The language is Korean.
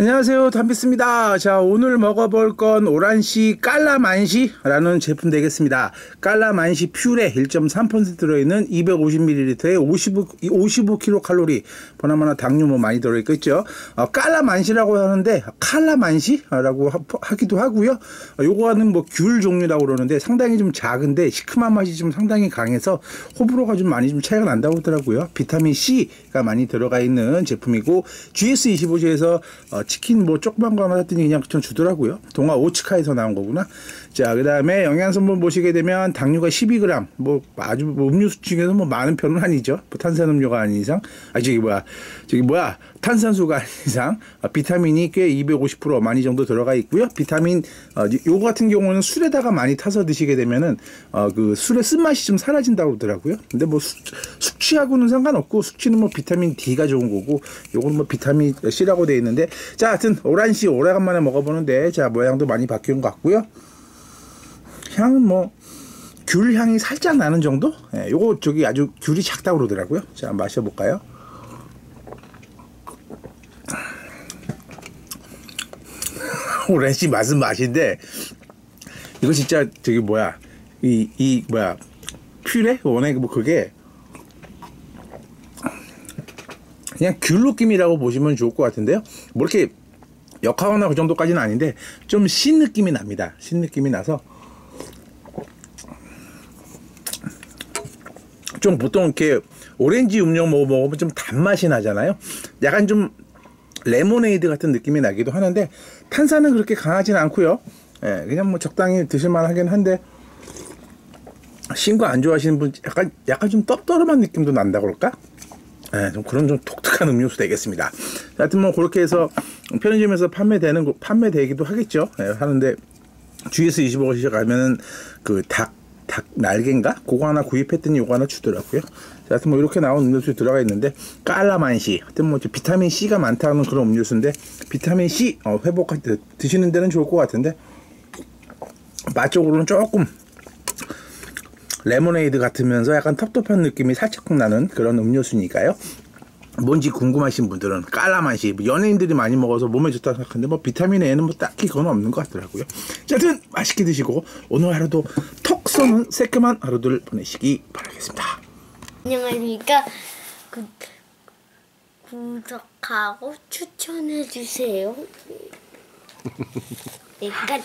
안녕하세요. 담비스입니다. 자 오늘 먹어볼 건 오란시 깔라만시라는 제품 되겠습니다. 깔라만시 퓨레 1.3% 들어있는 250ml에 55, 55kcal 보나마나 당류 뭐 많이 들어있겠죠? 어, 깔라만시라고 하는데 칼라만시라고 하, 기도 하고요. 어, 요거는 뭐 귤 종류라고 그러는데 상당히 좀 작은데 시큼한 맛이 좀 상당히 강해서 호불호가 좀 많이 좀 차이가 난다고 하더라고요. 비타민 C가 많이 들어가 있는 제품이고 GS25제에서 어, 치킨 뭐 조그만 거 하나 샀더니 그냥 좀 주더라고요. 동아 오츠카에서 나온 거구나. 자, 그 다음에 영양성분 보시게 되면 당류가 12g, 뭐 아주 뭐 음료수 중에서 뭐 많은 편은 아니죠. 뭐 탄산음료가 아닌 이상. 아, 저기 뭐야. 저기 뭐야. 탄산수가 아닌 이상. 아, 비타민이 꽤 250% 많이 정도 들어가 있고요. 비타민, 어, 요거 같은 경우는 술에다가 많이 타서 드시게 되면은, 어, 그 술의 쓴맛이 좀 사라진다고 하더라고요. 근데 뭐 수, 숙취하고는 상관없고, 숙취는 뭐 비타민 D가 좋은 거고, 요거는 뭐 비타민 C라고 되어 있는데, 자, 하여튼, 오란씨 오래간만에 먹어보는데, 자, 모양도 많이 바뀐 것 같고요. 향은 뭐, 귤 향이 살짝 나는 정도? 예, 요거 저기 아주 귤이 작다고 그러더라고요. 자, 마셔볼까요? 오렌지 맛은 맛인데, 이거 진짜 저기 뭐야, 이, 이, 뭐야, 퓨레? 원래 뭐 그게, 그냥 귤 느낌이라고 보시면 좋을 것 같은데요. 뭐 이렇게 역하거나 그 정도까지는 아닌데 좀 신 느낌이 납니다. 신 느낌이 나서 좀 보통 이렇게 오렌지 음료 먹으면 좀 단맛이 나잖아요. 약간 좀 레모네이드 같은 느낌이 나기도 하는데 탄산은 그렇게 강하지는 않고요. 예, 그냥 뭐 적당히 드실만 하긴 한데 신거 안 좋아하시는 분 약간 약간 좀 떡떠름한 느낌도 난다 그럴까? 예, 좀 그런 좀 독특한 음료수 되겠습니다. 하여튼 뭐 그렇게 해서 편의점에서 판매되는 판매되기도 하겠죠. 예, 하는데 GS 25시 가면은 그닭 닭 날개인가? 그거 하나 구입했더니 요거 하나 주더라고요. 하여튼 뭐 이렇게 나온 음료수 들어가 있는데 깔라만시 하여튼 뭐 비타민 C가 많다는 그런 음료수인데 비타민 C 어, 회복할 때 드시는 데는 좋을 것 같은데 맛 쪽으로는 조금 레모네이드 같으면서 약간 텁텁한 느낌이 살짝 나는 그런 음료수니까요. 뭔지 궁금하신 분들은 깔라만시 뭐 연예인들이 많이 먹어서 몸에 좋다 생각하는데 뭐 비타민 A는 뭐 딱히 그건 없는 것 같더라고요. 하여튼 맛있게 드시고 오늘 하루도 톡 쏘는 새까만 하루들 보내시기 바라겠습니다. 안녕하십니까. 구, 구독하고 추천해주세요. 네, 끝.